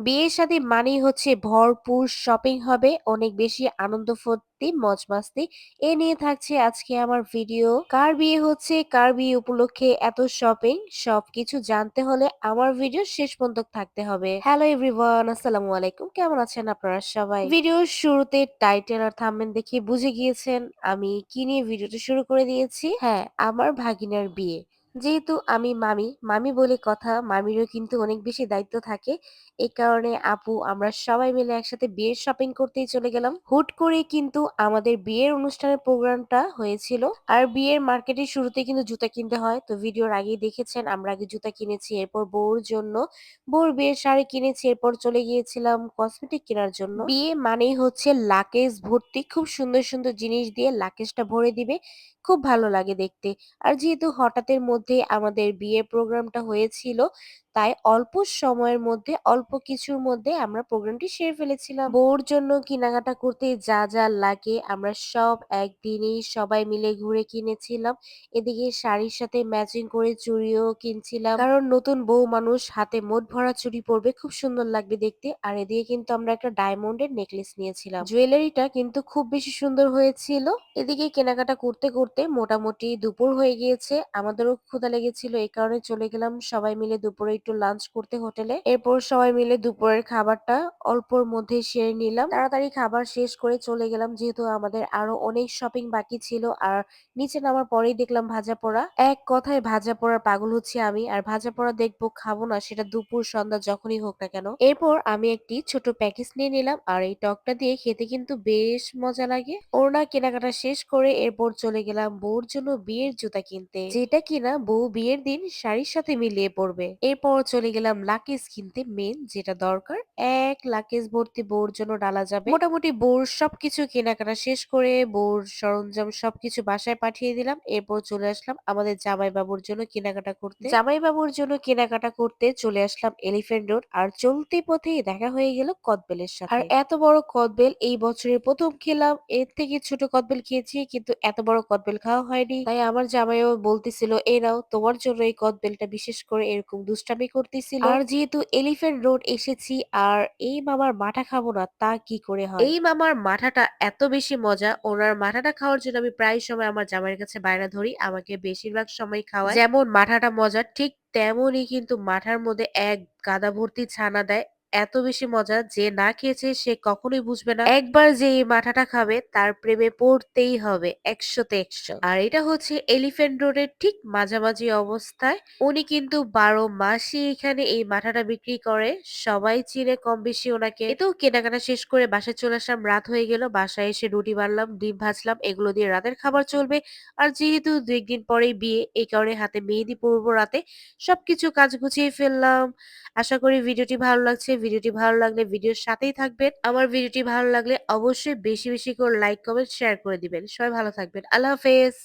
বিয়ের সাথে মানেই হচ্ছে ভরপুর শপিং হবে, অনেক বেশি আনন্দ ফুর্তি, মজ মাস্তি। এ নিয়ে থাকছে আজকে আমার ভিডিও। কার বিয়ে হচ্ছে, কার বিয়ে উপলক্ষে এত শপিং, সবকিছু জানতে হলে আমার ভিডিও শেষ পর্যন্ত থাকতে হবে। হ্যালো এভরিওয়ান, আসসালামু আলাইকুম। কেমন আছেন আপনারা সবাই? ভিডিওর শুরুতে টাইটেল আর থাম্বনেল দেখে বুঝে গিয়েছেন আমি কি নিয়ে ভিডিওটা শুরু করে দিয়েছি। হ্যাঁ, আমার ভাগিনার বিয়ে। যেহেতু আমি মামি, মামি বলে কথা, মামিরও কিন্তু অনেক বেশি দায়িত্ব থাকে। এই কারণে আপু আমরা সবাই মিলে একসাথে বিয়ের শপিং করতেই চলে গেলাম। হুট করে কিন্তু আমাদের বিয়ের অনুষ্ঠানের প্রোগ্রামটা হয়েছিল। আর বিয়ের মার্কেটের শুরুতে কিন্তু জুতা কিনতে হয়। তো ভিডিওর আগেই দেখেছেন আমরা আগে জুতা কিনেছি। এরপর বউর জন্য বউর বিয়ের শাড়ি কিনেছি। এরপর চলে গিয়েছিলাম কসমেটিক কেনার জন্য। বিয়ে মানেই হচ্ছে লাকেজ ভর্তি। খুব সুন্দর, সুন্দর জিনিস দিয়ে লাকেজটা ভরে দিবে। খুব ভালো লাগে দেখতে। আর যেহেতু হঠাৎের মধ্যে আমাদের বিয়ের প্রোগ্রামটা হয়েছিল, তাই অল্প সময়ের মধ্যে অল্প কিছুর মধ্যে আমরা প্রোগ্রামটি সেরে ফেলেছিলাম। বউর জন্য কেনাকাটা করতে যা, যা লাগে আমরা সব একদিনেই সবাই মিলে ঘুরে কিনেছিলাম। এদিকে শাড়ির সাথে ম্যাচিং করে চুড়িও কিনছিলাম। কারণ নতুন বউ মানুষ হাতে মোট ভরা চুড়ি পরবে খুব সুন্দর লাগবে দেখতে। আর এদিকে কিন্তু আমরা একটা ডায়মন্ডের নেকলেস নিয়েছিলাম। জুয়েলারিটা কিন্তু খুব বেশি সুন্দর হয়েছিল। এদিকে কেনাকাটা করতে, করতে মোটামুটি দুপুর হয়ে গিয়েছে। আমাদেরও ক্ষুধা লেগেছিল, এই কারণে চলে গেলাম সবাই মিলে দুপুরে একটু লাঞ্চ করতে হোটেলে। এরপর সবাই মিলে দুপুরের খাবারটা অল্পর মধ্যে সেরে নিলাম। তাড়াতাড়ি খাবার শেষ করে চলে গেলাম, যেহেতু আমাদের আরও অনেক শপিং বাকি ছিল আর নিচে নামার পরেই দেখলাম ভাজা পোড়া। এক কথায় ভাজা পোড়ার পাগল হচ্ছে আমি, আর ভাজা পোড়া দেখব খাব না, সেটা দুপুর, সন্ধ্যা যখনই হোক না কেন। এরপর আমি একটি ছোট প্যাকেজ নিয়ে নিলাম, আর এই টকটা দিয়ে খেতে কিন্তু বেশ মজা লাগে। ওড়না কেনাকাটা শেষ করে এরপর চলে গেলাম বউর জন্য বিয়ের জুতা কিনতে। যেটা কিনা বউ বিয়ের দিন শাড়ির সাথে মিলিয়ে পড়বে। এরপর চলে গেলাম লাকেজ কিনতে মেন যেটা দরকার, এক লাকেজ ভর্তি বউর জন্য ডালা যাবে। মোটামুটি বউর সবকিছু কেনাকাটা শেষ করে বউর সরঞ্জাম সবকিছু বাসায় পাঠিয়ে দিলাম। এরপর চলে আসলাম আমাদের জামাই বাবুর জন্য কেনাকাটা করতে। জামাই বাবুর জন্য কেনাকাটা করতে চলে আসলাম এলিফ্যান্ট রোড আর চলতি পথেই দেখা হয়ে গেল কদবেলের সাথে। আর এত বড় কদবেল এই বছরের প্রথম খেলাম। এর থেকে ছোট কদবেল খেয়েছি, কিন্তু এত বড় কদবেল খাওয়া হয়নি। তাই আমার জামাইও বলতেছিল এই নাও তোমার জন্য এই কদবেলটা বিশেষ করে এরকম দুষ্টামি করতেছিল। আর যেহেতু এলিফ্যান্ট রোড এসেছি আর এই মামার মাঠা খাব না তা কি করে হয়। এই মামার মাঠাটা এত বেশি মজা ওনার মাঠাটা খাওয়ার জন্য আমি প্রায় সময় আমার জামাইয়ের কাছে বায়না ধরি আমাকে বেশিরভাগ সময় খাওয়ায়। যেমন মাঠাটা মজা ঠিক তেমনই কিন্তু মাঠার মধ্যে এক গাদা ভর্তি ছানা দেয়। এত বেশি মজা যে না খেয়েছে সে কখনোই বুঝবে না। একবার যে এই মাথাটা খাবে তার প্রেমে পড়তেই হবে একশোতে একশো। আর এটা হচ্ছে এলিফ্যান্ট রোডের ঠিক মাঝামাঝি অবস্থায়। উনি কিন্তু বারো মাসই এখানে এই মাথাটা বিক্রি করে। সবাই চিনে কম বেশি ওনাকে। এতেও কেনাকাটা শেষ করে বাসায় চলে আসলাম রাত হয়ে গেল। বাসায় এসে রুটি বানলাম, ডিম ভাজলাম এগুলো দিয়ে রাতের খাবার চলবে। আর যেহেতু দুই একদিন পরেই বিয়ে এই কারণে হাতে মেহেদি পরবো রাতে। সবকিছু কাজ গুছিয়ে ফেললাম। আশা করি ভিডিওটি ভালো লাগছে। ভিডিওটি ভালো লাগলে ভিডিওর সাথেই থাকবেন। আমার ভিডিওটি ভালো লাগলে অবশ্যই বেশি, বেশি করে লাইক, কমেন্ট, শেয়ার করে দিবেন। সবাই ভালো থাকবেন। আল্লাহ হাফেজ।